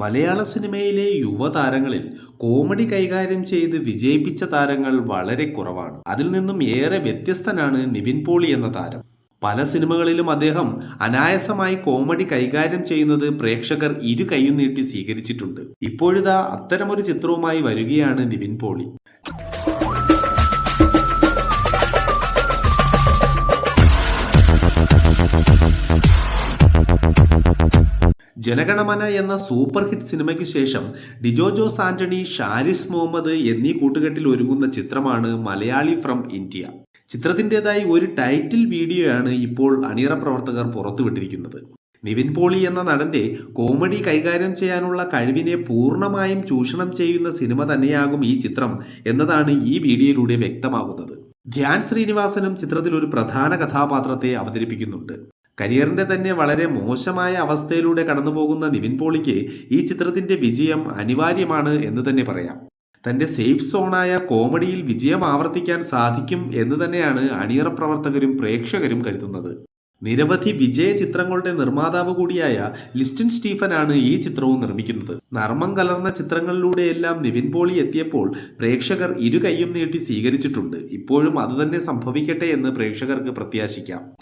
മലയാള സിനിമയിലെ യുവതാരങ്ങളിൽ കോമഡി കൈകാര്യം ചെയ്ത് വിജയിപ്പിച്ച താരങ്ങൾ വളരെ കുറവാണ്. അതിൽ നിന്നും ഏറെ വ്യത്യസ്തനാണ് നിവിൻ പോളി എന്ന താരം. പല സിനിമകളിലും അദ്ദേഹം അനായാസമായി കോമഡി കൈകാര്യം ചെയ്യുന്നത് പ്രേക്ഷകർ ഇരു കൈയും നീട്ടി സ്വീകരിച്ചിട്ടുണ്ട്. ഇപ്പോഴിതാ അത്തരമൊരു ചിത്രവുമായി വരികയാണ് നിവിൻ പോളി. ജനഗണമന എന്ന സൂപ്പർ ഹിറ്റ് സിനിമയ്ക്ക് ശേഷം ഡിജോ ജോസ് ആന്റണി ഷാരിസ് മുഹമ്മദ് എന്നീ കൂട്ടുകെട്ടിൽ ഒരുങ്ങുന്ന ചിത്രമാണ് മലയാളി ഫ്രം ഇന്ത്യ. ചിത്രത്തിന്റെതായി ഒരു ടൈറ്റിൽ വീഡിയോയാണ് ഇപ്പോൾ അണിയറ പ്രവർത്തകർ പുറത്തുവിട്ടിരിക്കുന്നത്. നിവിൻ പോളി എന്ന നടന്റെ കോമഡി കൈകാര്യം ചെയ്യാനുള്ള കഴിവിനെ പൂർണമായും ചൂഷണം ചെയ്യുന്ന സിനിമ തന്നെയാകും ഈ ചിത്രം എന്നതാണ് ഈ വീഡിയോയിലൂടെ വ്യക്തമാകുന്നത്. ധ്യാൻ ശ്രീനിവാസനും ചിത്രത്തിൽ ഒരു പ്രധാന കഥാപാത്രത്തെ അവതരിപ്പിക്കുന്നുണ്ട്. കരിയറിന്റെ തന്നെ വളരെ മോശമായ അവസ്ഥയിലൂടെ കടന്നു പോകുന്ന നിവിൻ പോളിക്ക് ഈ ചിത്രത്തിന്റെ വിജയം അനിവാര്യമാണ് എന്ന് തന്നെ പറയാം. തന്റെ സേഫ് സോണായ കോമഡിയിൽ വിജയം ആവർത്തിക്കാൻ സാധിക്കും എന്ന് തന്നെയാണ് അണിയറ പ്രവർത്തകരും പ്രേക്ഷകരും കരുതുന്നത്. നിരവധി വിജയ ചിത്രങ്ങളുടെ നിർമ്മാതാവ് കൂടിയായ ലിസ്റ്റിൻ സ്റ്റീഫനാണ് ഈ ചിത്രവും നിർമ്മിക്കുന്നത്. നർമ്മം കലർന്ന ചിത്രങ്ങളിലൂടെയെല്ലാം നിവിൻ പോളി എത്തിയപ്പോൾ പ്രേക്ഷകർ ഇരു കൈയും നീട്ടി സ്വീകരിച്ചിട്ടുണ്ട്. ഇപ്പോഴും അതുതന്നെ സംഭവിക്കട്ടെ എന്ന് പ്രേക്ഷകർക്ക് പ്രത്യാശിക്കാം.